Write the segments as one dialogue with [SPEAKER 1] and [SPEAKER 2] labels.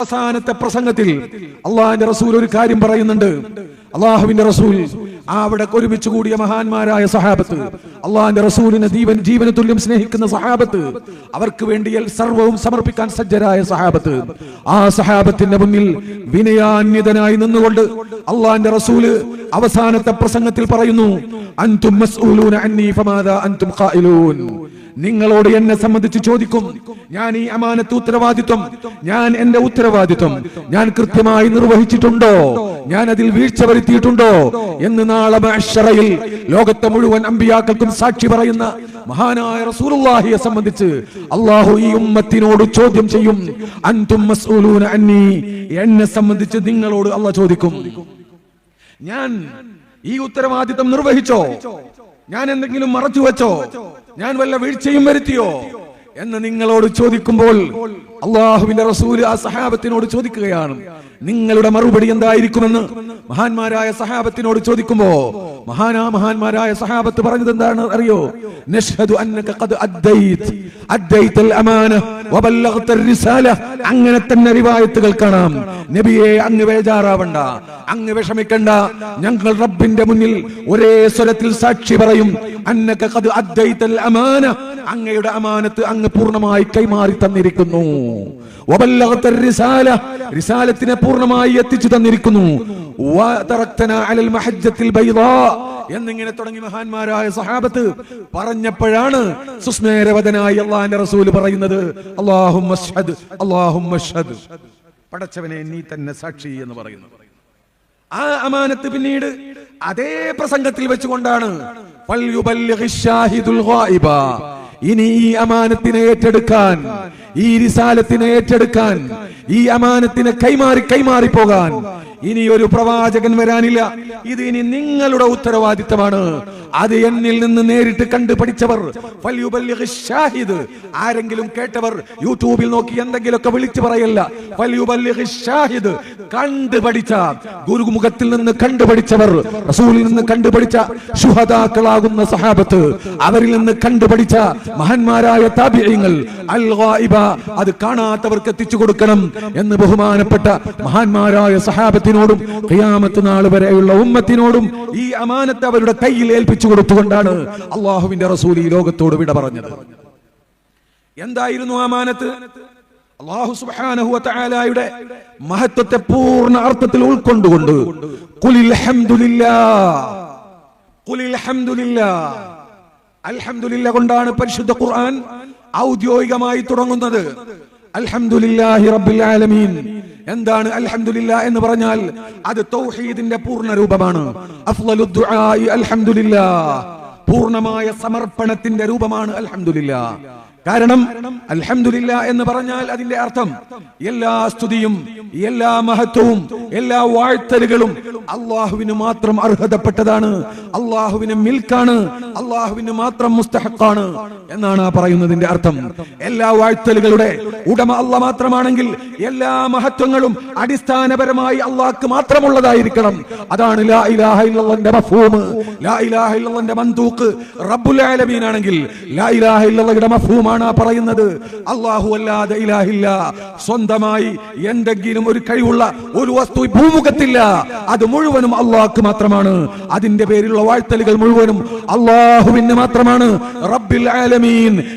[SPEAKER 1] അവസാനത്തെ പ്രസംഗത്തിൽ അള്ളാഹിന്റെ റസൂൽ ഒരു കാര്യം പറയുന്നുണ്ട്. അള്ളാഹുവിന്റെ റസൂൽ അവിടെ ഒരുമിച്ച് കൂടിയ മഹാന്മാരായ സഹാബത്ത് അള്ളാഹിന്റെ റസൂലിനെ ജീവൻ ജീവന തുല്യം സ്നേഹിക്കുന്ന സഹാബത്ത് അവർക്ക് വേണ്ടിയൽ സർവവും സമർപ്പിക്കാൻ സജ്ജരായ സഹാബത്ത്. ആ സഹാബത്തിന്റെ മുന്നിൽ വിനയാന്യതനായി നിന്നുകൊണ്ട് അള്ളാഹിന്റെ റസൂൽ അവസാനത്തെ പ്രസംഗത്തിൽ പറയുന്നു അൻതും നിങ്ങളോട് എന്നെ സംബന്ധിച്ച് ചോദിക്കും. ഞാൻ ഈ അമാനത്ത് ഉത്തരവാദിത്വം. ഞാൻ എന്റെ ഉത്തരവാദിത്വം. ഞാൻ കൃത്യമായി നിർവഹിച്ചിട്ടുണ്ടോ? ഞാൻ അതിൽ വീഴ്ച വരുത്തിയിട്ടുണ്ടോ? എന്ന് നാളെ ലോകത്തെ മുഴുവൻ അമ്പിയാക്കൾക്കും സാക്ഷി പറയുന്ന മഹാനായ റസൂലുള്ളാഹിയെ സംബന്ധിച്ച് അള്ളാഹു ഈ ഉമ്മത്തിനോട് ചോദ്യം ചെയ്യും. അന്തും മസ്ഊലൂന അന്നി. എന്നെ സംബന്ധിച്ച് നിങ്ങളോട് അള്ളാഹ് ചോദിക്കും. ഞാൻ ഈ ഉത്തരവാദിത്തം നിർവഹിച്ചോ? ഞാൻ എന്തെങ്കിലും മറച്ചു വെച്ചോ? ഞാൻ വല്ല വീഴ്ചയും വരുത്തിയോ? എന്ന് നിങ്ങളോട് ചോദിക്കുമ്പോൾ അള്ളാഹുവിന്റെ റസൂൽ ആ സഹാബത്തിനോട് ചോദിക്കുകയാണ്. നിങ്ങളുടെ മറുപടി എന്തായിരിക്കുമെന്ന് മഹാന്മാരായ സഹാബത്തിനോട് ചോദിക്കുമ്പോ മഹാനാ മഹാന്മാരായ സഹാബത്ത് പറഞ്ഞത് എന്താണ് അറിയോ? അങ്ങനെ തന്നെ റിവായത്തുകൾ കാണാം. നബിയെ അങ്ങ് വേജാറാവണ്ട അങ്ങ് വിഷമിക്കണ്ട. ഞങ്ങൾ റബ്ബിന്റെ മുന്നിൽ ഒരേ സ്വരത്തിൽ സാക്ഷി പറയും അമാന. അങ്ങയുടെ അമാനത്ത് അങ്ങ് പൂർണമായി കൈമാറി തന്നിരിക്കുന്നു. റിസാല. റിസാലത്തിനെ പൂർണമായി എത്തിച്ചു തന്നിരിക്കുന്നു. എന്നിങ്ങനെ തുടങ്ങി മഹാന്മാരായ സഹാബത്ത് പറഞ്ഞപ്പോഴാണ് സുസ്മേരവതനായി അള്ളാഹിന്റെ റസൂൽ പറയുന്നത് അല്ലാഹുമ്മ അഷ്ഹദ് പടച്ചവനെ നീ തന്നെ സാക്ഷി എന്ന് പറയുന്നു. ആ അമാനത്ത് പിന്നീട് അതേ പ്രസംഗത്തിൽ വെച്ചുകൊണ്ടാണ്. ഇനി ഈ അമാനത്തിനെ ഏറ്റെടുക്കാൻ ഈ റിസാലത്തിനെ ഏറ്റെടുക്കാൻ ഈ അമാനത്തിനെ കൈമാറി കൈമാറി പോകാൻ ഇനി ഒരു പ്രവാചകൻ വരാനില്ല. ഇത് ഇനി നിങ്ങളുടെ ഉത്തരവാദിത്തമാണ്. അത് എന്നിൽ നിന്ന് നേരിട്ട് കണ്ടു പഠിച്ചവർ ആരെങ്കിലും കേട്ടവർ യൂട്യൂബിൽ നോക്കി എന്തെങ്കിലുമൊക്കെ വിളിച്ചു പറയല്ല. കണ്ടു ഗുരുമുഖത്തിൽ നിന്ന് കണ്ടുപഠിച്ചവർ റസൂലിൽ നിന്ന് കണ്ടുപഠിച്ച ശുഹദാക്കളാകുന്ന സഹാബത്ത് അവരിൽ നിന്ന് കണ്ടുപഠിച്ച മഹന്മാരായ താപിയങ്ങൾ അൽ ഗായിബ അത് കാണാത്തവർക്ക് എത്തിച്ചു കൊടുക്കണം എന്ന് ബഹുമാനപ്പെട്ട മഹാന്മാരായ സഹാബത്തിനോടും ഖിയാമത്ത് നാൾ വരെയുള്ള ഉമ്മത്തിനോടും ഈ അമാനത്ത് അവരുടെ കയ്യിൽ ഏൽപ്പിച്ചു കൊടുത്തുകൊണ്ടാണ് അള്ളാഹുവിന്റെ റസൂൽ ഈ ലോകത്തോട് വിട പറഞ്ഞത്. എന്തായിരുന്നു അമാനത്ത്? മാനത്ത് അള്ളാഹു സുബ്ഹാനഹു വതആലയുടെ മഹത്വത്തെ പൂർണ അർത്ഥത്തിൽ ഉൾക്കൊണ്ടുകൊണ്ട് ഖുലിൽ ഹംദുലില്ലാ ഖുലിൽ ഹംദുലില്ലാ അൽഹംദുലില്ല കൊണ്ടാണ് പരിശുദ്ധ ഖുർആൻ ഔദ്യോഗികമായി തുടങ്ങുന്നത്. അൽഹംദുലില്ലാഹി റബ്ബിൽ ആലമീൻ. എന്താണ് അൽഹംദുലില്ല എന്ന് പറഞ്ഞാൽ അത് തൗഹീദിന്റെ പൂർണ രൂപമാണ്. അഫ്ളലു ദുആഇ അൽഹംദുലില്ലാ. പൂർണമായ സമർപ്പണത്തിന്റെ രൂപമാണ് അൽഹംദുലില്ല. കാരണം അൽഹംദുലില്ല എന്ന് പറഞ്ഞാൽ അതിന്റെ അർത്ഥം എല്ലാ സ്തുതിയും എല്ലാ മഹത്വവും എല്ലാ വാഴ്ത്തലുകളും അള്ളാഹുവിന് മാത്രം അർഹതപ്പെട്ടതാണ്. അള്ളാഹുവിന് മിൽക്കാണ്. അള്ളാഹുവിന് മാത്രം മുസ്തഹക്കാണ് എന്നാണ് ആ പറയുന്നതിന്റെ അർത്ഥം. എല്ലാ വാഴ്ത്തലുകളുടെ ഉടമ അല്ല മാത്രമാണെങ്കിൽ എല്ലാ മഹത്വങ്ങളും അടിസ്ഥാനപരമായി അള്ളാഹ്ക്ക് മാത്രമുള്ളതായിരിക്കണം. അതാണ് ലാ ഇലാഹ ഇല്ലല്ലാഹുവിന്റെ മഫ്ഹൂം ലാ ഇലാഹ ഇല്ലല്ലാഹുവിന്റെ മന്തൂക്ക് റബ്ബുൽ ആലമീൻ ആണെങ്കിൽ ലാ ഇലാഹ ഇല്ലല്ലാഹിന്റെ മഫ്ഹൂമാണ് ആ പറയുന്നത്. അല്ലാഹു അല്ലാതെ ഇലാഹില്ല സ്വന്തമായി എന്തെങ്കിലും ഒരു കഴിവുള്ള ഒരു വസ്തു ഭൂമുഖത്തില്ല. അത് മുഴുവനും അള്ളാഹ്ക്ക് മാത്രമാണ്. അതിന്റെ പേരിലുള്ള വാഴ്ത്തലുകൾ മുഴുവനും അള്ളാഹുവിന് മാത്രമാണ്. റബ്ബിൽ ആലമീൻ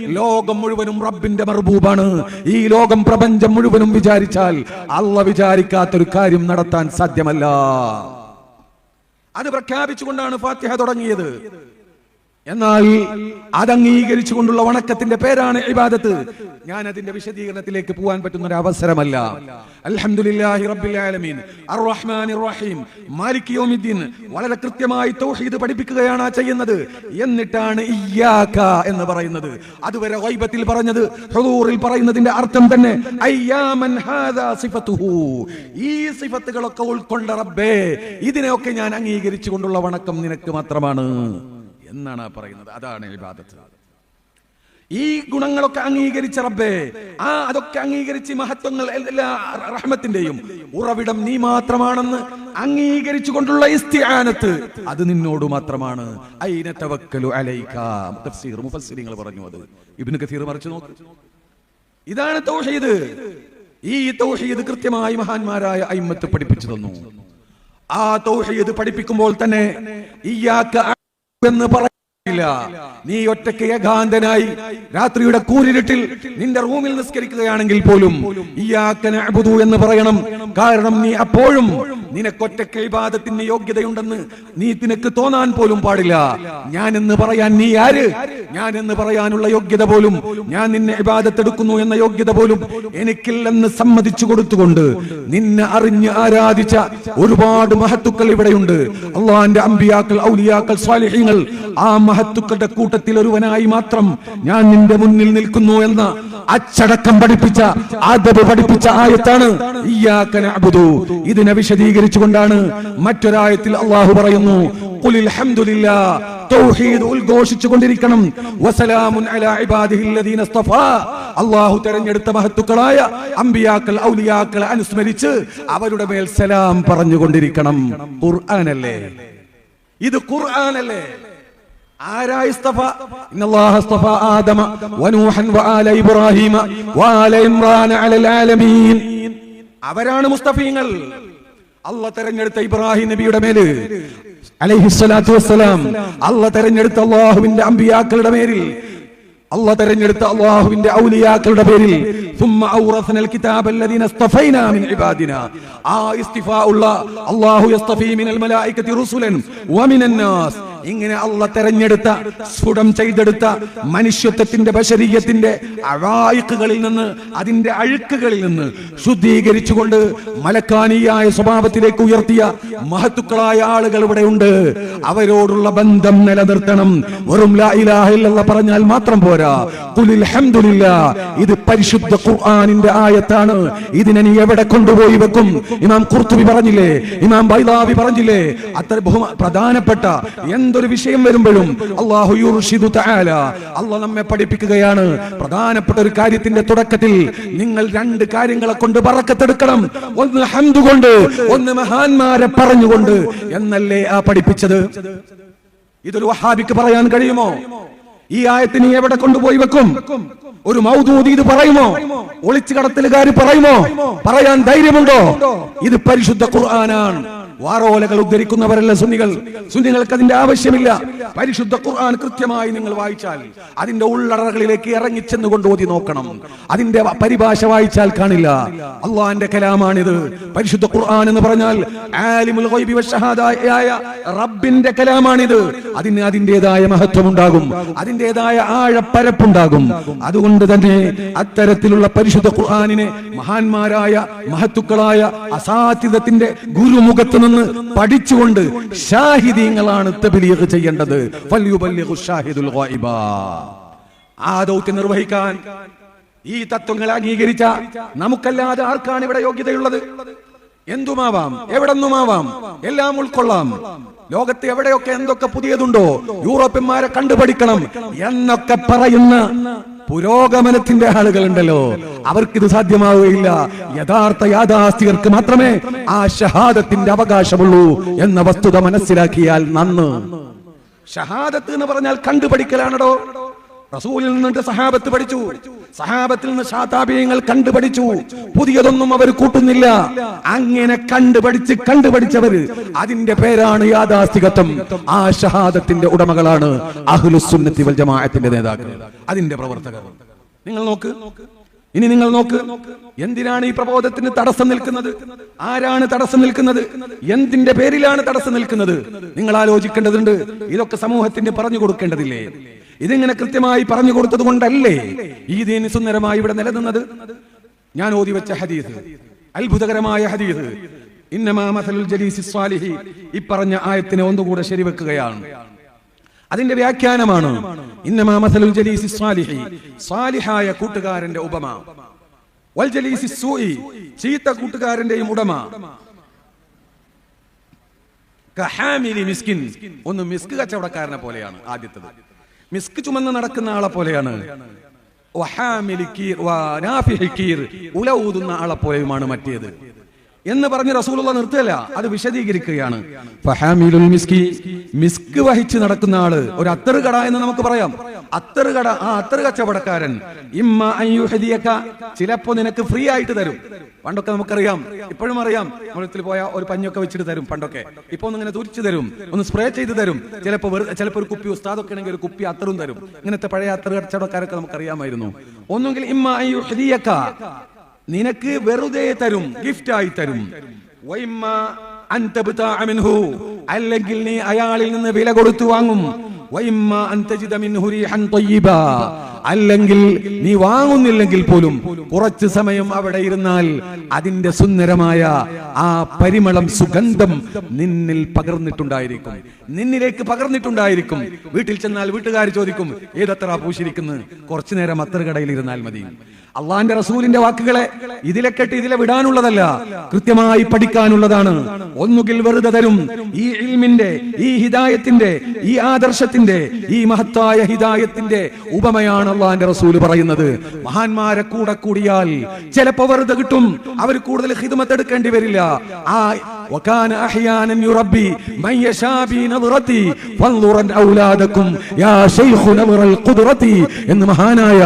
[SPEAKER 1] ലോകം മുഴുവനും റബ്ബിന്റെ മർബൂബാണ്. ഈ ലോകം പ്രപഞ്ചം മുഴുവനും വിചാരിച്ചാൽ അള്ള വിചാരിക്കാത്തൊരു കാര്യം നടത്താൻ സാധ്യമല്ല. അത് പ്രഖ്യാപിച്ചുകൊണ്ടാണ് ഫാത്തിഹ തുടങ്ങിയത്. എന്നാൽ അതംഗീകരിച്ചു കൊണ്ടുള്ള വണക്കത്തിന്റെ പേരാണ് ഇബാദത്ത്. ഞാൻ അതിന്റെ വിശദീകരണത്തിലേക്ക് പോകാൻ പറ്റുന്ന ഒരു അവസരമല്ല. അൽഹംദുലില്ലാഹി റബ്ബിൽ ആലമീൻ. അർറഹ്മാനിർ റഹീം. മാലിക് യൗമിദ്ദീൻ. വളരെ കൃത്യമായി തൗഹീദ് പഠിപ്പിക്കുകയാണ് ചെയ്യുന്നത്. എന്നിട്ടാണ് ഇയ്യാക എന്ന് പറയുന്നത്. അതുവരെ ഗൈബത്തിൽ പറഞ്ഞത് ഹുദൂറിൽ പറയുന്നതിന്റെ അർത്ഥം തന്നെ അയ്യാമൻ ഹാദാ സിഫത്തുഹു. ഈ സിഫത്തുകളൊക്കെ ഉൾക്കൊണ്ട റബ്ബേ ഇതിനെയൊക്കെ ഞാൻ അംഗീകരിച്ചു കൊണ്ടുള്ള വണക്കം നിനക്ക് മാത്രമാണ്. എന്നാണ് പറയുന്നത്. അതാണ് ഇബാദത്ത്. ഈ ഗുണങ്ങളൊക്കെ അംഗീകരിച്ച റബ്ബേ ആ അതൊക്കെ അംഗീകരിച്ച് മഹത്വങ്ങൾ എല്ലാ റഹ്മത്തിന്റെയും ഉറവിടം നീ മാത്രമാണെന്ന് അംഗീകരിച്ചു കൊണ്ടുള്ള ഇസ്തിയാനത്ത് അത് നിന്നോട് മാത്രമാണ്. പറഞ്ഞു അത്. ഇബ്നു കസീർ നോക്ക്. ഇതാണ് തൗഹീദ്. ഈ തൗഹീദ് കൃത്യമായി മഹാന്മാരായ അയിമത്ത് പഠിപ്പിച്ചു തന്നു. ആ തൗഹീദ് പഠിപ്പിക്കുമ്പോൾ തന്നെ അഅ്ബുദു എന്ന് പറയില്ല. നീ ഒറ്റയ്ക്ക് ഏകാന്തനായി രാത്രിയുടെ കൂരിരുട്ടിൽ നിന്റെ റൂമിൽ നിസ്കരിക്കുകയാണെങ്കിൽ പോലും ഇയ്യാക്ക അബുദു എന്ന് പറയണം. കാരണം നീ അപ്പോഴും നിനക്കൊറ്റയ്ക്ക് ഇബാദത്തിന് യോഗ്യതയുണ്ടെന്ന് നീ നിനക്ക് തോന്നാൻ പോലും പാടില്ല. ഞാൻ എന്ന് പറയാൻ നീ ആര്? ഞാൻ എന്ന് പറയാനുള്ള യോഗ്യത പോലും ഞാൻ നിന്നെ ഇബാദത്തെടുക്കുന്നു എന്ന യോഗ്യത പോലും എനിക്കില്ലെന്ന് സമ്മതിച്ചു കൊടുത്തുകൊണ്ട് നിന്നെ അറിഞ്ഞ് ആരാധിച്ച ഒരുപാട് മഹത്തുക്കൾ ഇവിടെയുണ്ട്. അള്ളാന്റെ അമ്പിയാക്കൾ ഔലിയാക്കൾ സ്വാലിഹ്യങ്ങൾ ആ മഹത്തുക്കളുടെ കൂട്ടത്തിൽ ഒരുവനായി മാത്രം ഞാൻ നിന്റെ മുന്നിൽ നിൽക്കുന്നു എന്ന അച്ചടക്കം പഠിപ്പിച്ച ആദബ് പഠിപ്പിച്ച ആയത്താണ് ഇതിനെ വിശദീകരിച്ചുകൊണ്ടാണ് മറ്റൊരായത്തിൽ അള്ളാഹു പറയുന്നു തൗഹീദ് ഉദ്ഘോഷിച്ചു കൊണ്ടിരിക്കണം വസലാമുൻ അലാ ഇബാദിഹി ലദീന ഇസ്തഫാ അള്ളാഹു തെരഞ്ഞെടുത്ത മഹത്തുക്കളായ അമ്പിയാക്കൾ ഔലിയാക്കൾ അനുസ്മരിച്ച് അവരുടെ മേൽ സലാം പറഞ്ഞുകൊണ്ടിരിക്കണം. ഖുർആനല്ലേ? ഇത് ഖുർആനല്ലേ? ആരാ ഇസ്തഫ ഇന്നല്ലാഹ ആദമ വനൂഹൻ വആല ഇബ്രാഹിമ വആല ഇമ്രാൻ അലൽ ആലമീൻ അവരാണ് മുസ്തഫീങ്ങൾ. അല്ല തെരഞ്ഞെടുത്ത ഇബ്രാഹിം നബിയുടെ മേൽ. അലൈഹിസ്സലാത്തു വസ്സലാം അല്ല തെരഞ്ഞെടുത്ത അള്ളാഹുവിന്റെ അമ്പിയാക്കളുടെ മേലിൽ അല്ല തെരഞ്ഞെടുത്ത അള്ളാഹുവിന്റെ ഔലിയാക്കളുടെ പേരിൽ. ആ ഇസ്തിഫ ഉള്ള അള്ളാഹു യസ്തഫീ മിനൽ മലായികത്തി റുസുലൻ വമിനൻ ഇങ്ങനെ അള്ള തെരഞ്ഞെടുത്ത സ്ഫുടം ചെയ്തെടുത്ത മനുഷ്യത്വത്തിന്റെ ബശരീയത്തിന്റെ അഴായിക്കുകളിൽ നിന്ന് അതിന്റെ അഴുക്കുകളിൽ നിന്ന് ശുദ്ധീകരിച്ചുകൊണ്ട് മലക്കാനിയായ സ്വഭാവത്തിലേക്ക് ഉയർത്തിയ മഹത്തുക്കളായ ആളുകൾ ഇവിടെ ഉണ്ട്. അവരോടുള്ള ബന്ധം നിലനിർത്തണം. വെറും പറഞ്ഞാൽ മാത്രം പോരാ. ഹംദുലില്ലാ ഇത് പരിശുദ്ധ ഖുർആാനിന്റെ ആയത്താണ്. ഇതിനെ നീ എവിടെ കൊണ്ടുപോയി വെക്കും? ഇമാം കുർത്തുബി പറഞ്ഞില്ലേ? ഇമാം ബൈദാബി പറഞ്ഞില്ലേ? അത്ര ബഹുമാ പ്രധാനപ്പെട്ട എന്തൊരു വിഷയം വരുമ്പോഴും അള്ളാഹു അള്ളാഹ് നമ്മെ പഠിപ്പിക്കുകയാണ്. പ്രധാനപ്പെട്ട ഒരു കാര്യത്തിന്റെ തുടക്കത്തിൽ നിങ്ങൾ രണ്ട് കാര്യങ്ങളെ കൊണ്ട് പറക്കത്തെടുക്കണം ഒന്ന് ഹംദ് കൊണ്ട് ഒന്ന് മഹാന്മാരെ പറഞ്ഞുകൊണ്ട് എന്നല്ലേ ആ പഠിപ്പിച്ചത്? ഇതൊരു വഹാബിക്ക് പറയാൻ കഴിയുമോ? ഈ ആയത്തിന് എവിടെ കൊണ്ടുപോയി വെക്കും? ഒരു മൗദൂദി ഇത് പറയുമോ? ഒളിച്ചു കടത്തലുകാർ പറയുമോ? പറയാൻ ധൈര്യമുണ്ടോ? ഇത് പരിശുദ്ധ ഖുർആനാണ്. വാറോലകൾ ഉദ്ധരിക്കുന്നവരല്ല സുന്നികൾ. സുന്നികൾക്ക് അതിന്റെ ആവശ്യമില്ല. പരിശുദ്ധ ഖുർആൻ കൃത്യമായി നിങ്ങൾ വായിച്ചാൽ അതിന്റെ ഉള്ളറകളിലേക്ക് ഇറങ്ങിച്ചെന്ന് കൊണ്ട് ഓതി നോക്കണം. അതിന്റെ പരിഭാഷ വായിച്ചാൽ കാണില്ല. അള്ളാന്റെ കലാമാണിത്. പരിശുദ്ധ ഖുർആൻ എന്ന് പറഞ്ഞാൽ ആലിമുൽ ഗൈബി വശഹാദായ റബ്ബിന്റെ കലാമാണിത്. അതിന് അതിന്റെതായ മഹത്വമുണ്ടാകും. അതിന്റെതായ ആഴപ്പരപ്പുണ്ടാകും. അതുകൊണ്ട് തന്നെ അത്തരത്തിലുള്ള പരിശുദ്ധ ഖുർആനിനെ മഹാന്മാരായ മഹത്തുക്കളായ അസാധ്യതത്തിന്റെ ഗുരുമുഖത്ത് നിന്ന് പഠിച്ചുകൊണ്ട് ഷാഹിദീങ്ങളാണ് തബ്ലീഗ് ചെയ്യേണ്ടത്. ദൗത്യം നിർവഹിക്കാൻ ഈ തത്വങ്ങൾ അംഗീകരിച്ച നമുക്കല്ലാതെ ആർക്കാണ് ഇവിടെ യോഗ്യതയുള്ളത്? എന്തുമാവാം? എവിടെന്നുമാവാം? എല്ലാം ഉൾക്കൊള്ളാം. ലോകത്ത് എവിടെയൊക്കെ എന്തൊക്കെ പുതിയതുണ്ടോ യൂറോപ്യന്മാരെ കണ്ടുപഠിക്കണം എന്നൊക്കെ പറയുന്ന പുരോഗമനത്തിന്റെ ആളുകളുണ്ടല്ലോ. ഇത് സാധ്യമാവുകയില്ല. യഥാർത്ഥ യാഥാസ്ഥികർക്ക് മാത്രമേ ആ ഷഹാദത്തിന്റെ അവകാശമുള്ളൂ എന്ന വസ്തുത മനസ്സിലാക്കിയാൽ നന്ന്. ഷഹാദത്ത് എന്ന് പറഞ്ഞാൽ കണ്ടുപഠിക്കലാണടോ. റസൂലിൽ നിന്നിട്ട് സഹാബത്ത് പഠിച്ചു. സഹാബത്തിൽ നിന്ന് ഷാതാബിയങ്ങൾ കണ്ടുപഠിച്ചു. പുതിയതൊന്നും അവർ കൂട്ടുന്നില്ല. അങ്ങനെ കണ്ടുപഠിച്ച് കണ്ടുപഠിച്ചവര് അതിന്റെ പേരാണ് യാഥാസ്ഥികത്വം. ആ ഷഹാദത്തിന്റെ ഉടമകളാണ് അഹ്ലുസുന്നത്തി വൽ ജമാഅത്തിന്റെ നേതാക്കൾ. അതിന്റെ പ്രവർത്തകർ. നിങ്ങൾ നോക്ക്. ഇനി നിങ്ങൾ നോക്ക് എന്തിനാണ് ഈ പ്രബോധത്തിന് തടസ്സം നിൽക്കുന്നത്? ആരാണ് തടസ്സം നിൽക്കുന്നത്? എന്തിന്റെ പേരിലാണ് തടസ്സം നിൽക്കുന്നത്? നിങ്ങൾ ആലോചിക്കേണ്ടതുണ്ട് ഇതൊക്കെ സമൂഹത്തിന് പറഞ്ഞു കൊടുക്കേണ്ടതില്ലേ? ഇതിങ്ങനെ കൃത്യമായി പറഞ്ഞു കൊടുത്തത് കൊണ്ടല്ലേ ഈ ദീനി സുന്ദരമായി ഇവിടെ നിലനിന്നത്? ഞാൻ ഓതി വെച്ച ഹദീസ് അത്ഭുതകരമായ ഹദീസ്. ഇന്നമാ മസലുൽ ജലീസി സ്വാലിഹി ഈ പറഞ്ഞ ആയത്തിനെ ഒന്നുകൂടെ ശരിവെക്കുകയാണ്. അതിന്റെ വ്യാഖ്യാനമാണ്. ഇന്നമാ മസലുൽ ജലീസി സ്വാലിഹി. സ്വാലിഹായ കൂട്ടുകാരന്റെ ഉപമ. വൽ ജലീസി സൂയി ചീത്ത കൂട്ടുകാരന്റെയും ഉടമ കഹാമിലി മിസ്കിൻ ഒന്ന് മിസ്ക് കച്ചവടക്കാരനെ പോലെയാണ് ആദ്യത്തത്. മിസ്ക് ചുമന്ന് നടക്കുന്ന ആളെ പോലെയാണ്. വഹാമിലി കീർ, വനാഫിഹി കീർ, ഉല ഊതുന്ന ആളെ പോലെയുമാണ് മറ്റേത്. എന്ന് പറഞ്ഞ് റസൂലുള്ള നിർത്തുകയല്ല അത് വിശദീകരിക്കുകയാണ്. ഫഹാമിലുൽ മിസ്കി. മിസ്ക് വഹിച്ച് നടക്കുന്ന ആൾ ഒരു അത്തറ് കട എന്ന് നമുക്ക് പറയാം. അത്തറ് കട ആ അത്തറ് കച്ചവടക്കാരൻ. ഇമ്മ അയ്യുഹദിയക്ക ചിലപ്പോ നിനക്ക് ഫ്രീ ആയിട്ട് തരും. പണ്ടൊക്കെ നമുക്കറിയാം ഇപ്പോഴും അറിയാം നമ്മളത്തിൽ പോയ ഒരു പഞ്ഞൊക്കെ വെച്ചിട്ട് തരും പണ്ടൊക്കെ. ഇപ്പൊ ഒന്ന് ഇങ്ങനെ തുരിച്ചു തരും ഒന്ന് സ്പ്രേ ചെയ്ത് തരും. ചിലപ്പോ വെറുതെ ചിലപ്പോ ഒരു കുപ്പി ഉസ്താദൊക്കെ ആണെങ്കിൽ ഒരു കുപ്പി അത്തറും തരും. ഇങ്ങനത്തെ പഴയ അത്തറ് കച്ചവടക്കാരൊക്കെ നമുക്കറിയാമായിരുന്നു. ഒന്നുകിൽ ഇമ്മ അയ്യുഹദിയക്ക നിനക്ക് വെറുതെ തരും ഗിഫ്റ്റായി തരും. അല്ലെങ്കിൽ നീ അയാളിൽ നിന്ന് വില കൊടുത്തു വാങ്ങും അല്ലെങ്കിൽ നീ വാങ്ങുന്നില്ലെങ്കിൽ പോലും കുറച്ചു സമയം അവിടെ ഇരുന്നാൽ അതിന്റെ സുന്ദരമായ ആ പരിമളം സുഗന്ധം നിന്നിൽ പകർന്നിട്ടുണ്ടായിരിക്കും. നിന്നിലേക്ക് പകർന്നിട്ടുണ്ടായിരിക്കും. വീട്ടിൽ ചെന്നാൽ വീട്ടുകാർ ചോദിക്കും ഏതത്ര പൂശിരിക്കുന്നു? കുറച്ചു നേരം അത്ര കടയിൽ ഇരുന്നാൽ മതി. അള്ളാന്റെ റസൂലിന്റെ വാക്കുകളെ ഇതിലെ കെട്ട് ഇതിലെ വിടാനുള്ളതല്ല കൃത്യമായി പഠിക്കാനുള്ളതാണ്. ഒന്നുകിൽ വെറുതെ തരും ഈ ഇൽമിന്റെ ഈ ഹിദായത്തിന്റെ ഈ ആദർശത്തിന്റെ ഈ മഹത്തായ ഹിദായത്തിന്റെ ഉപമയാണ് അള്ളാന്റെ റസൂല് പറയുന്നത് മഹാന്മാരെ കൂടെ കൂടിയാൽ ചിലപ്പോ വെറുതെ കിട്ടും അവർ കൂടുതൽ ഹിദ്മത്ത് എടുക്കേണ്ടി വരില്ല ആ وكان احيانا يربي من يشاء بنظرتي فانظرا اولادكم يا شيخ نظر القدرة എന്ന് മഹാനായ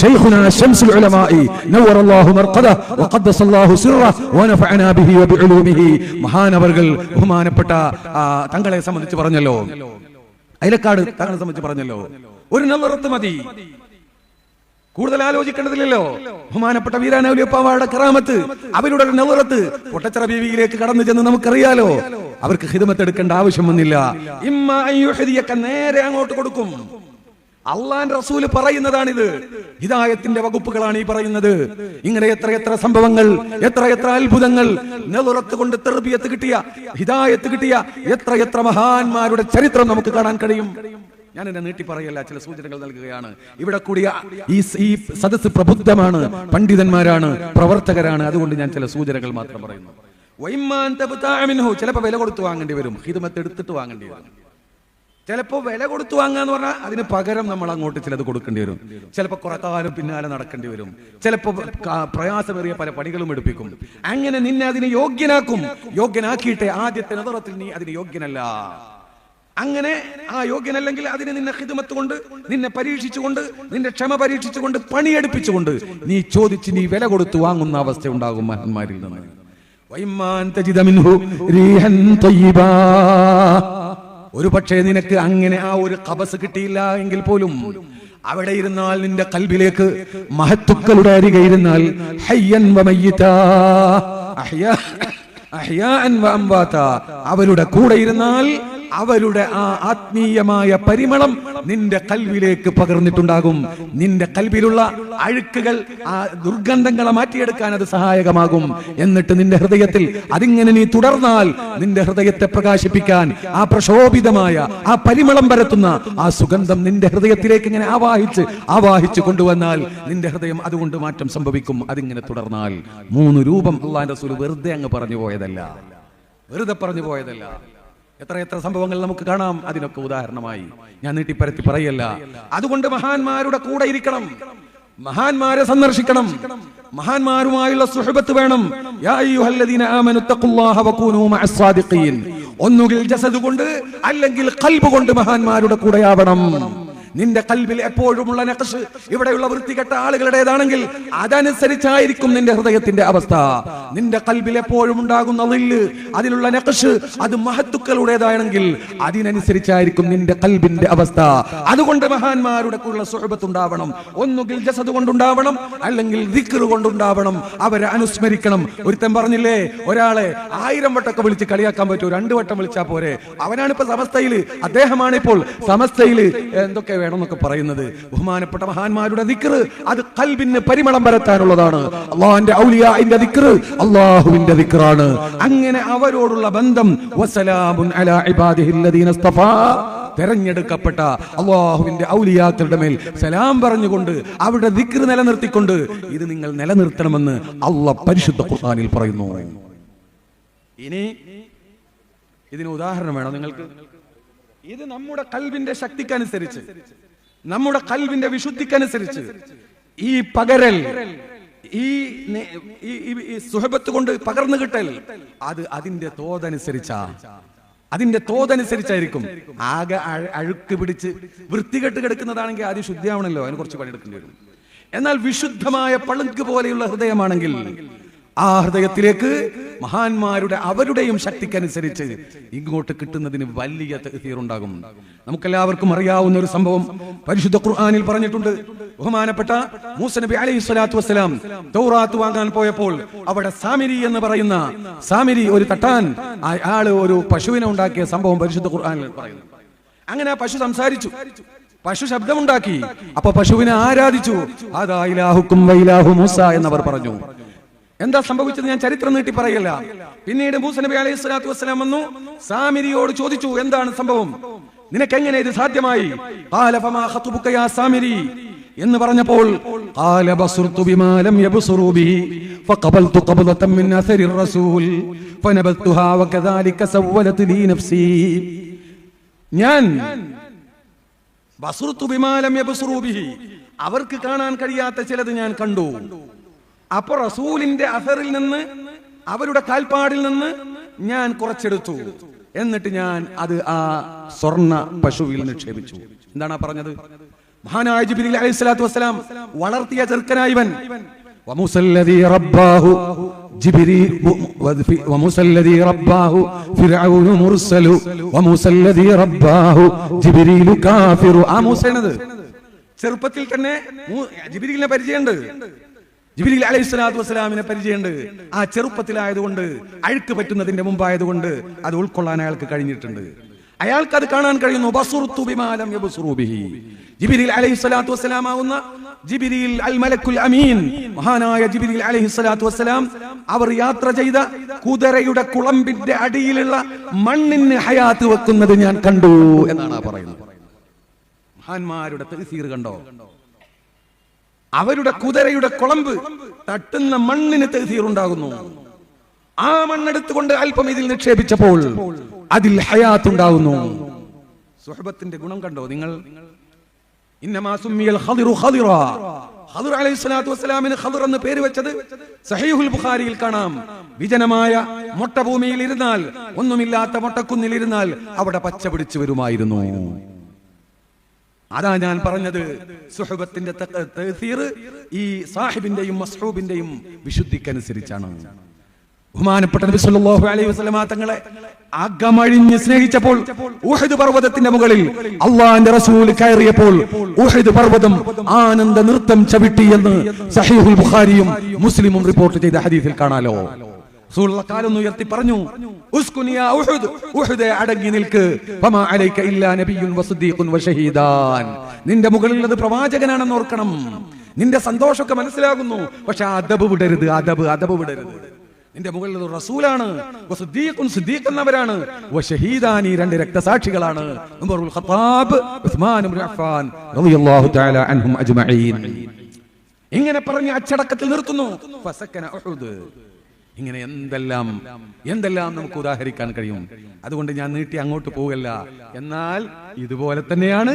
[SPEAKER 1] شيخنا شمس العلماء نور الله مرقده وقدس الله سره ونفعنا به وبعلومه മഹാനവർകൾ ബഹുമാനപ്പെട്ട ആ, തങ്ങളെ സംബന്ധിച്ച് പറഞ്ഞല്ലോ അയലക്കാട് തങ്ങളെ സംബന്ധിച്ച് പറഞ്ഞല്ലോ. ഒരു നവറത്ത് മതി. കൂടുതൽ ആലോചിക്കേണ്ടതില്ലല്ലോ. ബഹുമാനപ്പെട്ട വീരാനൗലിയപ്പാവാടെ കറാമത്ത്. അവരുടെ നവറത്ത് പൊട്ടച്ചറ ബീവിയിലേക്ക് കടന്നു ചെന്ന് നമുക്കറിയാലോ. അവർക്ക് ഹിതമത്തെടുക്കേണ്ട ആവശ്യം വന്നില്ല. ഇമ്മ നേരെ അങ്ങോട്ട് കൊടുക്കും. അള്ളാന്റെ റസൂൽ പറയുന്നതാണിത്. ഹിദായത്തിന്റെ വകുപ്പുകളാണ് ഈ പറയുന്നത്. ഇങ്ങനെ എത്ര എത്ര സംഭവങ്ങൾ എത്ര എത്ര അത്ഭുതങ്ങൾ നെറുറത്ത് കൊണ്ട് തെർബിയത്ത് കിട്ടിയ ഹിദായത്ത് കിട്ടിയ എത്ര എത്ര മഹാന്മാരുടെ ചരിത്രം നമുക്ക് കാണാൻ കഴിയും. ഞാൻ എന്നെ നീട്ടി പറയല്ല ചില സൂചനകൾ നൽകുകയാണ്. ഇവിടെ കൂടിയ ഈ സദസ് പ്രബുദ്ധമാണ് പണ്ഡിതന്മാരാണ് പ്രവർത്തകരാണ്. അതുകൊണ്ട് ഞാൻ ചില സൂചനകൾ മാത്രം പറയുന്നു. വൈമാൻ തബ്താഅ മിൻഹു. ചിലപ്പോ വില കൊടുത്ത് വാങ്ങേണ്ടി വരും. ഹിദമത്ത് എടുത്തിട്ട് വാങ്ങേണ്ടി വരും. ചിലപ്പോ വില കൊടുത്തു വാങ്ങാന്ന് പറഞ്ഞാൽ അതിന് പകരം നമ്മൾ അങ്ങോട്ട് ചിലത് കൊടുക്കേണ്ടി വരും. ചിലപ്പോൾ കുറെ കാലം പിന്നാലെ നടക്കേണ്ടി വരും. ചിലപ്പോൾ പ്രയാസമേറിയ പല പണികളും എടുപ്പിക്കും. അങ്ങനെ നിന്നെ അതിന് യോഗ്യനാക്കും. യോഗ്യനാക്കിയിട്ടെ ആദ്യത്തെ നദറത്തിൽ നീ അതിന് യോഗ്യനല്ല. അങ്ങനെ ആ യോഗ്യനല്ലെങ്കിൽ അതിന് നിന്നെ ഹിതമത്ത് കൊണ്ട് നിന്നെ പരീക്ഷിച്ചുകൊണ്ട് നിന്റെ ക്ഷമ പരീക്ഷിച്ചുകൊണ്ട് പണിയെടുപ്പിച്ചുകൊണ്ട് നീ ചോദിച്ച് നീ വില കൊടുത്തു വാങ്ങുന്ന അവസ്ഥ ഉണ്ടാകും മഹന്മാരിൽ നിന്ന്. ഒരു പക്ഷേ നിനക്ക് അങ്ങനെ ആ ഒരു കബസ് കിട്ടിയില്ല എങ്കിൽ പോലും അവിടെ ഇരുന്നാൽ നിന്റെ കൽബിലേക്ക് മഹത്തുക്കളുടെ അരികെ ഇരുന്നാൽ. അവരുടെ കൂടെ ഇരുന്നാൽ അവരുടെ ആ ആത്മീയമായ പരിമളം നിന്റെ കൽവിലേക്ക് പകർന്നിട്ടുണ്ടാകും. നിന്റെ കൽവിലുള്ള അഴുക്കുകൾ ആ ദുർഗന്ധങ്ങളെ മാറ്റിയെടുക്കാൻ അത് സഹായകമാകും. എന്നിട്ട് നിന്റെ ഹൃദയത്തിൽ അതിങ്ങനെ നീ തുടർന്നാൽ നിന്റെ ഹൃദയത്തെ പ്രകാശിപ്പിക്കാൻ ആ പ്രക്ഷോഭിതമായ ആ പരിമളം പരത്തുന്ന ആ സുഗന്ധം നിന്റെ ഹൃദയത്തിലേക്ക് ഇങ്ങനെ ആവാഹിച്ച് ആവാഹിച്ച് കൊണ്ടുവന്നാൽ നിന്റെ ഹൃദയം അതുകൊണ്ട് മാറ്റം സംഭവിക്കും. അതിങ്ങനെ തുടർന്നാൽ മൂന്ന് രൂപം അള്ളാന്റെ റസൂൽ വെറുതെ അങ്ങ് പറഞ്ഞു പോയതല്ല. വെറുതെ പറഞ്ഞു പോയതല്ല. എത്ര എത്ര സംഭവങ്ങൾ നമുക്ക് കാണാം. അതിനൊക്കെ ഉദാഹരണമായി ഞാൻ നീട്ടിപ്പരത്തി പറയല്ല. അതുകൊണ്ട് മഹാന്മാരുടെ കൂടെ ഇരിക്കണം. മഹാന്മാരെ സന്ദർശിക്കണം. മഹാന്മാരുമായുള്ള സുഹൃബത്ത് വേണം. ഒന്നുകിൽ ജസദ് കൊണ്ട് അല്ലെങ്കിൽ ഖൽബ് കൊണ്ട് മഹാന്മാരുടെ കൂടെയാവണം. നിന്റെ കൽവിൽ എപ്പോഴുമുള്ള നഖഷ് ഇവിടെയുള്ള വൃത്തികെട്ട ആളുകളുടേതാണെങ്കിൽ അതനുസരിച്ചായിരിക്കും നിന്റെ ഹൃദയത്തിന്റെ അവസ്ഥ. നിന്റെ കൽവിൽ എപ്പോഴും ഉണ്ടാകുന്ന ളില്ല് അതിലുള്ള നഖഷ് അത് മഹത്തുക്കളുടേതാണെങ്കിൽ അതിനനുസരിച്ചായിരിക്കും നിന്റെ കൽബിന്റെ അവസ്ഥ. അതുകൊണ്ട് മഹാന്മാരുടെ കൂടെ സുഹൃത്തുണ്ടാവണം. ഒന്നുകിൽ ജസത് കൊണ്ടുണ്ടാവണം അല്ലെങ്കിൽ ദിക്കറ് കൊണ്ടുണ്ടാവണം. അവരെ അനുസ്മരിക്കണം. ഒരുത്തൻ പറഞ്ഞില്ലേ ഒരാളെ ആയിരം വട്ടമൊക്കെ വിളിച്ച് കളിയാക്കാൻ പറ്റുമോ? രണ്ടു വട്ടം വിളിച്ചാൽ പോരെ. അവനാണ് സമസ്തയിൽ. അദ്ദേഹമാണ് ഇപ്പോൾ സമസ്തയിൽ. എന്തൊക്കെ വേണമെന്നൊക്കെ പറയുന്നത്. ബഹുമാനപ്പെട്ട മഹാന്മാരുടെ ദിക്റ് അത് കൽബിന് പരിമളം പരത്താനുള്ളതാണ്. അള്ളാഹിന്റെ ഔലിയാന്റെ ദിക്റ് അള്ളാഹുവിന്റെ ദിക്റാണ്. അങ്ങനെ അവരോടുള്ള ബന്ധം വസലാമുൻ അലാ ഇബാദിഹില്ലദീന ഇസ്തഫാ തെരഞ്ഞെടുക്കപ്പെട്ട അള്ളാഹുവിന്റെ ഔലിയാക്കളുടെ മേൽ സലാം പറഞ്ഞുകൊണ്ട് അവരുടെ ദിക്ർ നിലനിർത്തിക്കൊണ്ട് ഇത് നിങ്ങൾ നിലനിർത്തണമെന്ന് അള്ളാഹ് പരിശുദ്ധ ഖുർആനിൽ പറയുന്നു. ഇനി ഇതിന് ഉദാഹരണം വേണം. നിങ്ങൾക്ക് ഇത് നമ്മുടെ കൽവിന്റെ ശക്തിക്കനുസരിച്ച് നമ്മുടെ കൽവിന്റെ വിശുദ്ധിക്കനുസരിച്ച് ഈ പകരൽ ഈ സുഹബത്ത് കൊണ്ട് പകർന്നു കിട്ടൽ അത് അതിന്റെ തോതനുസരിച്ചാ. അതിന്റെ തോതനുസരിച്ചായിരിക്കും. ആകെ അഴുക്ക് പിടിച്ച് വൃത്തികെട്ട് കിടക്കുന്നതാണെങ്കിൽ ആദ്യം ശുദ്ധിയാവണല്ലോ അതിന് കുറച്ച് പണിയെടുക്കേണ്ടി വരും. എന്നാൽ വിശുദ്ധമായ പളുങ്ക് പോലെയുള്ള ഹൃദയമാണെങ്കിൽ ആ ഹൃദയത്തിലേക്ക് മഹാന്മാരുടെ അവരുടെയും ശക്തിക്കനുസരിച്ച് ഇങ്ങോട്ട് കിട്ടുന്നതിന് വലിയ തീറുണ്ടാകും നമുക്കെല്ലാവർക്കും അറിയാവുന്ന ഒരു സംഭവം പരിശുദ്ധ ഖുർആാനിൽ പറഞ്ഞിട്ടുണ്ട്. ബഹുമാനപ്പെട്ട മൂസനബി അലൈഹി സ്വലാത്തു വസ്സലാം തൗറാത്ത് വാങ്ങാൻ പോയപ്പോൾ അവിടെ സാമിരി എന്ന് പറയുന്ന സാമിരി ഒരു തട്ടാൻ ആൾ ഒരു പശുവിനെ ഉണ്ടാക്കിയ സംഭവം പരിശുദ്ധ ഖുർആാനിൽ പറയുന്നു. അങ്ങനെ ആ പശു സംസാരിച്ചു. പശു ശബ്ദമുണ്ടാക്കി. അപ്പൊ പശുവിനെ ആരാധിച്ചു. അതാ ഇലാഹുക്കും മൂസ എന്നവർ പറഞ്ഞു. എന്താ സംഭവിച്ചത് ഞാൻ ചരിത്രം നീട്ടി പറയില്ല. പിന്നീട് ഭൂസനബി അലൈഹി സ്വലാത്തു വസ്സലാം വന്നു സാമിരിയോട് ചോദിച്ചു എന്താണ് സംഭവം? നിനക്ക് എങ്ങനെ ഇത് സാധ്യമായി? സാമിരി. എന്ന് പറഞ്ഞപ്പോൾ ഞാൻ അവർക്ക് കാണാൻ കഴിയാത്ത ചിലത് ഞാൻ കണ്ടു. അപ്പൊ റസൂലിന്റെ അസറിൽ നിന്ന് അവരുടെ കാൽപ്പാടിൽ നിന്ന് ഞാൻ കുറച്ചെടുത്തു. എന്നിട്ട് ഞാൻ അത് ആ സ്വർണ പശുവിൽ നിക്ഷേപിച്ചു എന്താണ് പറഞ്ഞത്? മഹാനായ ജിബിലി അലൈഹി സ്വലാത്തു വസ്സലാം വളർത്തിയ ചെറുക്കനായവൻ ചെറുപ്പത്തിൽ തന്നെ ജിബിരിലിനെ പരിചയമുണ്ട്. ജിബിരിൽ അലൈഹി സ്വലാത്തു വസ്സലാമിനെ പരിചയമുണ്ട്. ആ ചെറുപ്പത്തിലായതുകൊണ്ട് അഴുക്ക് പറ്റുന്നതിന്റെ മുമ്പായതുകൊണ്ട് അത് ഉൾക്കൊള്ളാൻ അയാൾക്ക് കഴിഞ്ഞിട്ടുണ്ട്. അയാൾക്ക് അത് കാണാൻ കഴിയുന്നു. ജിബിരിൽ ആവുന്ന ജിബിരിൽ അൽ അമീൻ മഹാനായ ജിബിരിൽ അലൈഹി സ്വലാത്തു വസ്സലാം അവർ യാത്ര ചെയ്ത കുതിരയുടെ കുളമ്പിന്റെ അടിയിലുള്ള മണ്ണിന് ഹയാത്ത് വെക്കുന്നത് ഞാൻ കണ്ടു എന്നാണ് പറയുന്നത്. മഹാന്മാരുടെ തഹസീർ കണ്ടോ? അവരുടെ കുതിരയുടെ കുളമ്പ് തട്ടുന്ന മണ്ണിന് തെഹീറുണ്ടാകുന്നു ആ മണ്ണെടുത്തുകൊണ്ട് അല്പം ഇതിൽ നിക്ഷേപിച്ചപ്പോൾ അതിൽ ഹയാത്ത് ഉണ്ടാകുന്നു സുഹബത്തിന്റെ ഗുണം കണ്ടോ നിങ്ങൾ? എന്ന് പേര് വെച്ചത് സഹീഹുൽ ബുഖാരിയിൽ കാണാം. വിജനമായ മൊട്ടഭൂമിയിൽ ഇരുന്നാൽ ഒന്നുമില്ലാത്ത മൊട്ടക്കുന്നിൽ ഇരുന്നാൽ അവിടെ പച്ച പിടിച്ചു വരുമായിരുന്നു. അതാ ഞാൻ പറഞ്ഞത്. സുഹബത്തിന്റെ ഈ സാഹിബിന്റെയും മസ്ഹൂബിന്റെയും വിശുദ്ധിക്കനുസരിച്ചാണ്. ബഹുമാനപ്പെട്ട നബി സല്ലല്ലാഹു അലൈഹി വസല്ലമ തങ്ങളെ അകമഴിഞ്ഞ് സ്നേഹിച്ചപ്പോൾ ഉഹദ് പർവതത്തിന്റെ മുകളിൽ അള്ളാഹിന്റെ റസൂൽ കയറിയപ്പോൾ ഉഹദ് പർവതം ആനന്ദ നൃത്തം ചവിട്ടി എന്ന് സഹീഹുൽ ബുഖാരിയും മുസ്ലിമും റിപ്പോർട്ട് ചെയ്ത ഹദീസിൽ കാണാലോ. കാലൊന്ന് ഉയർത്തി പറഞ്ഞു അടങ്ങി നിൽക്ക്. നിന്റെ മുകളിലുള്ളത് പ്രവാചകനാണെന്ന് ഓർക്കണം. നിന്റെ സന്തോഷമൊക്കെ മനസ്സിലാകുന്നു. പക്ഷെ അദബ് വിടരുത് അദബ് അദബ് വിടരുത്. നിന്റെ മുകളിൽ റസൂലാണ്. എന്നവരാണ്. ഈ രണ്ട് രക്തസാക്ഷികളാണ്. ഉമറുൽ ഖത്താബ് ഉസ്മാൻ റളിയല്ലാഹു തആല അൻഹും അജ്മഈൻ. ഇങ്ങനെ പറഞ്ഞ് അച്ചടക്കത്തിൽ നിർത്തുന്നു. ഇങ്ങനെ എന്തെല്ലാം എന്തെല്ലാം നമുക്ക് ഉദാഹരിക്കാൻ കഴിയും? അതുകൊണ്ട് ഞാൻ നീട്ടി അങ്ങോട്ട് പോകല്ല. എന്നാൽ ഇതുപോലെ തന്നെയാണ്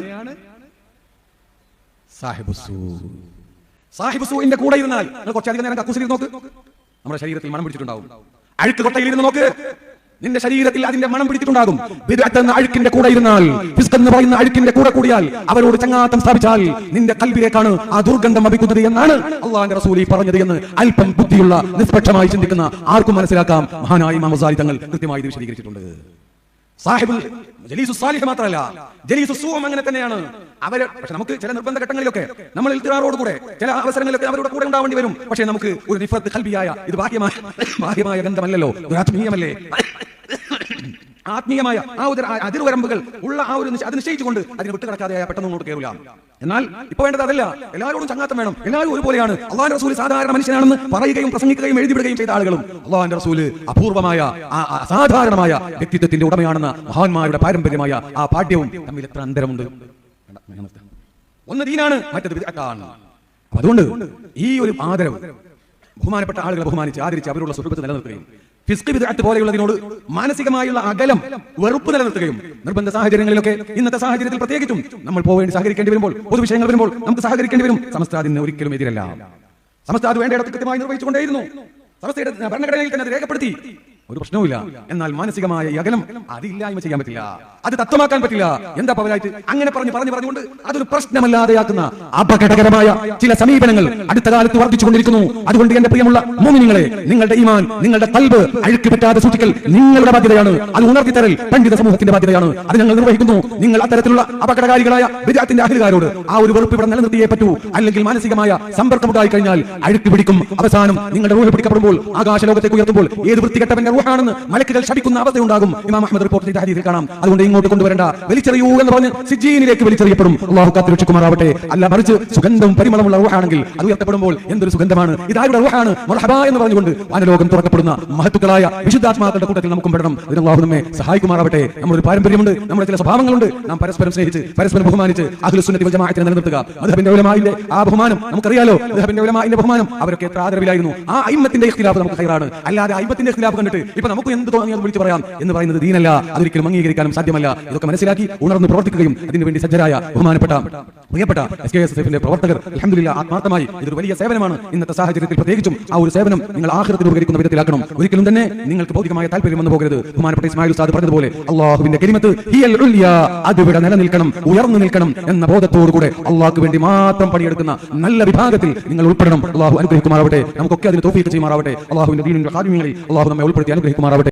[SPEAKER 1] സാഹിബുസൂ കൂടെ ഇരുന്നാൽ കുറച്ചധികം നേരം കക്കൂസിൽ നോക്ക്. നമ്മുടെ ശരീരത്തിൽ മണം പിടിച്ചിട്ടുണ്ടാവും. അഴുക്ക് കൊട്ടയിൽ ഇരുന്ന് നോക്ക്. നിന്റെ ശരീരത്തിൽ അതിന്റെ മണം പിടിച്ചിട്ടുണ്ടാകും. എന്ന അഴുക്കിന്റെ കൂടെ ഇരുന്നാൽ എന്ന് പറയുന്ന അഴുക്കിന്റെ കൂടെ കൂടിയാൽ അവരോട് ചങ്ങാത്തം സ്ഥാപിച്ചാൽ നിന്റെ കൽവിലേക്കാണ് ആ ദുർഗന്ധം വമിക്കുന്നത് എന്നാണ് അള്ളാഹിന്റെ റസൂലി പറഞ്ഞത് എന്ന് അല്പം ബുദ്ധിയുള്ള നിഷ്പക്ഷമായി ചിന്തിക്കുന്ന ആർക്കും മനസ്സിലാക്കാം. മഹാനായി മാമസാരി തങ്ങൾ കൃത്യമായി വിശദീകരിച്ചിട്ടുണ്ട്. സാഹിബ് ജലീസു സാലിഹ് മാത്രമല്ല ജലീസു സൂഹം അങ്ങനെ തന്നെയാണ്. അവർ പക്ഷെ നമുക്ക് ചില നിർബന്ധ ഘട്ടങ്ങളിലൊക്കെ നമ്മൾ ഇൽത്തിറാറോട് കൂടെ ചില അവസരങ്ങളിലൊക്കെ അവരുടെ കൂടെ ഉണ്ടാവേണ്ടി വരും. പക്ഷെ നമുക്ക് ഒരു നിഫത്ത് കൽബിയായ ഇത് ബാഹ്യമായ ബാഹ്യമായ ഒരു ആത്മീയമല്ലേ ആത്മീയമായ ആ ഒരു അതിർവരമ്പുകൾ ഉള്ള ആ ഒരു അത് നിശ്ചയിച്ചുകൊണ്ട് അതിനെ വിട്ടുകിടക്കാതെ പെട്ടെന്ന് മുന്നോട്ട് കയറില്ല എന്നാൽ ഇപ്പൊ വേണ്ടത് അതല്ല. എല്ലാവരോടും ചങ്ങാത്തം വേണം. എല്ലാവരും ഒരുപോലെയാണ്. അള്ളാഹ് റസൂൽ സാധാരണ മനുഷ്യനാണെന്ന് പറയുകയും പ്രസംഗിക്കുകയും എഴുതിവിടുകയും ചെയ്ത ആളുകളും അള്ളാഹാന്റെ റസൂൽ അപൂർവമായ ആ അസാധാരണമായ വ്യക്തിത്വത്തിന്റെ ഉടമയാണെന്ന മഹാന്മാരുടെ പാരമ്പര്യമായ ആ പാഠ്യവും തമ്മിൽ എത്ര അന്തരമുണ്ട്? ഒന്ന് ദീനാണ് മറ്റത്. അതുകൊണ്ട് ഈ ഒരു ആദരവ് ബഹുമാനപ്പെട്ട ആളുകളെ ബഹുമാനിച്ച് ആദരിച്ച് അവരുടെ സുഹൃത്ത് നിലനിർത്തുകയും ഫിസ്ക് വിദഗ്ധ പോലെയുള്ളതിനോട് മാനസികമായുള്ള അകലം വെറുപ്പ് നിലനിർത്തുകയും നിർബന്ധ സാഹചര്യങ്ങളിലൊക്കെ ഇന്നത്തെ സാഹചര്യത്തിൽ പ്രത്യേകിച്ചും നമ്മൾ പോവേണ്ടി സഹകരിക്കേണ്ടി വരുമ്പോൾ പൊതുവിഷയങ്ങൾ വരുമ്പോൾ നമുക്ക് സഹകരിക്കേണ്ടി വരും. സമസ്ത അതിന് ഒരിക്കലും എതിരല്ല. സമസ്ത അത് വേണ്ടയിടത്ത് കൃത്യമായി നിർവഹിച്ചുകൊണ്ടേയിരുന്നു. സമസ്തയുടെ ഭരണഘടനയിൽ തന്നെ രേഖപ്പെടുത്തി. ഒരു പ്രശ്നവുമില്ല. എന്നാൽ മാനസികമായ അകലം അതില്ലായ്മ ചെയ്യാൻ പറ്റില്ല. അത് തത്വമാക്കാൻ പറ്റില്ല. എന്താ പവരായിട്ട് അങ്ങനെ പറഞ്ഞു പറഞ്ഞു പറഞ്ഞുകൊണ്ട് അതൊരു പ്രശ്നമല്ലാതെയാക്കുന്ന അപകടകരമായ ചില സമീപനങ്ങൾ അടുത്ത കാലത്ത് വർദ്ധിച്ചുകൊണ്ടിരിക്കുന്നു. അതുകൊണ്ട് എന്റെ പ്രിയമുള്ള മോമിനിങ്ങളെ നിങ്ങളുടെ ഈമാൻ നിങ്ങളുടെ കൽബ് അഴുക്ക് പറ്റാതെ സൂക്ഷിക്കൽ നിങ്ങളുടെ ബാധ്യതയാണ്. അത് ഉണർത്തിത്തരൽ പണ്ഡിത സമൂഹത്തിന്റെ ബാധ്യതയാണ്. അത് ഞങ്ങൾ നിർവഹിക്കുന്നു. നിങ്ങൾ അത്തരത്തിലുള്ള അപകടകാരികളായ വിദ്യാർത്ഥിന്റെ അഖിലുകാരോട് ആ ഒരു വെറുപ്പ് ഇവിടെ നിലനിർത്തിയേ പറ്റൂ. അല്ലെങ്കിൽ മാനസികമായ സമ്പർക്കമുണ്ടായി കഴിഞ്ഞാൽ അഴുക്ക് പിടിക്കും. അവസാനം നിങ്ങളുടെ റൂഹ് പിടിക്കപ്പെടുമ്പോൾ ആകാശ ലോകത്തേക്ക് ഉയർത്തുമ്പോൾ ഏത് വൃത്തികെട്ടവന്റെ റൂഹാണെന്ന് മലക്കുകൾ ശപിക്കുന്ന അവസ്ഥയുണ്ടാകും. ഇമാം അഹമ്മദ് റിപ്പോർട്ട് ചെയ്ത ഹദീസിൽ കാണാം. അതുകൊണ്ട് ഇങ്ങോട്ട് കൊണ്ടുവരണ്ട. വലിച്ചെറിയൂ എന്ന് പറഞ്ഞ് സിജീനിലേക്ക് വലിച്ചെറിയപ്പെടും. അള്ളാഹു കാത്തി രക്ഷിക്കുമാറാവട്ടെ. അല്ല മറിച്ച് സുഗന്ധം പരിമളമുള്ള റൂഹാണെങ്കിൽ അത് ഉയർത്തപ്പെടുമ്പോൾ എന്തൊരു സുഗന്ധമാണ്? ഇതാരുടെ റൂഹാണ്? മർഹബ എന്ന് പറഞ്ഞുകൊണ്ട് വാനലോകം തുറക്കപ്പെടുന്ന മഹത്തുക്കളായ വിശുദ്ധാത്മാക്കളുടെ കൂട്ടത്തിൽ നമുക്കും പെടണം. അതിന് അള്ളാഹു നമ്മെ സഹായിക്കുമാറാവട്ടെ. നമ്മളൊരു പാരമ്പര്യമുണ്ട്. നമ്മുടെ ചില സ്വഭാവങ്ങളുണ്ട്. നാം പരസ്പരം സ്നേഹിച്ച് പരസ്പരം ബഹുമാനിച്ച് വൽ ജമാഅത്തിനെ നിലനിർത്തുക. അദ്ദേഹത്തിന്റെ ഉലമായിന്റെ ആ ബഹുമാനം നമുക്കറിയാലോ. അദ്ദേഹത്തിന്റെ ഉലമായിന്റെ ബഹുമാനം അവരൊക്കെ എത്ര ആദരവിലായിരുന്നു ആ അയിമത്തിന്റെ ഇഖ്തിലാഫ് നമുക്ക് ഹൈറാണ്. അല്ലാതെ അയിമത്തിന്റെ ഇഖ്തിലാഫ് കണ്ടിട്ട് ഇപ്പൊ നമുക്ക് എന്ത് തോന്നി അത് വിളിച്ചു പറയാം എന്ന് പറയുന്നത് ദീനല്ല. അതൊരിക്കലും അംഗീകരിക്കാനും സാധ്യമല്ല. ഇതൊക്കെ മനസ്സിലാക്കി ഉണർന്ന് പ്രവർത്തിക്കുകയും അതിനുവേണ്ടി സജ്ജരായ ബഹുമാനപ്പെട്ട പ്രിയപ്പെട്ട എസ് കെ എസ് എഫിന്റെ പ്രവർത്തകർ അലഹമില്ല ആത്മാർത്ഥമായി ഇതൊരു വലിയ സേവനമാണ്. ഇന്നത്തെ സാഹചര്യത്തിൽ പ്രത്യേകിച്ചും ആ ഒരു സേവനം നിങ്ങൾ ആഹൃത്തിൽ ഉപകരിക്കുന്ന വിധത്തിലാക്കണം. ഒരിക്കലും തന്നെ നിങ്ങൾക്ക് ഭൗതികമായ താല്പര്യം വന്നു പോകരുത്. ബഹുമാനപ്പെട്ട ഇസ്മായിൽ ഉസ്താദ് പറഞ്ഞതുപോലെ അള്ളാഹുവിന്റെ കരിമത്ത് അതിവിടെ നിലനിൽക്കണം ഉയർന്നു നിൽക്കണം എന്ന ബോധത്തോടുകൂടെ അള്ളാഹ്ക്ക് വേണ്ടി മാത്രം പണിയെടുക്കുന്ന നല്ല വിഭാഗത്തിൽ നിങ്ങൾ ഉൾപ്പെടണം. അള്ളാഹു അനുഗ്രഹിക്കുമാറാവട്ടെ. നമുക്കൊക്കെ അതിന് തോഫീക്ക് ചെയ്യുമാറാവട്ടെ. അള്ളാഹുവിന്റെ ദീനിന്റെ കാര്യങ്ങളിൽ അള്ളാഹു നമ്മെ ഉൾപ്പെടുത്തി അനുഗ്രഹിക്കുമാറാവട്ടെ.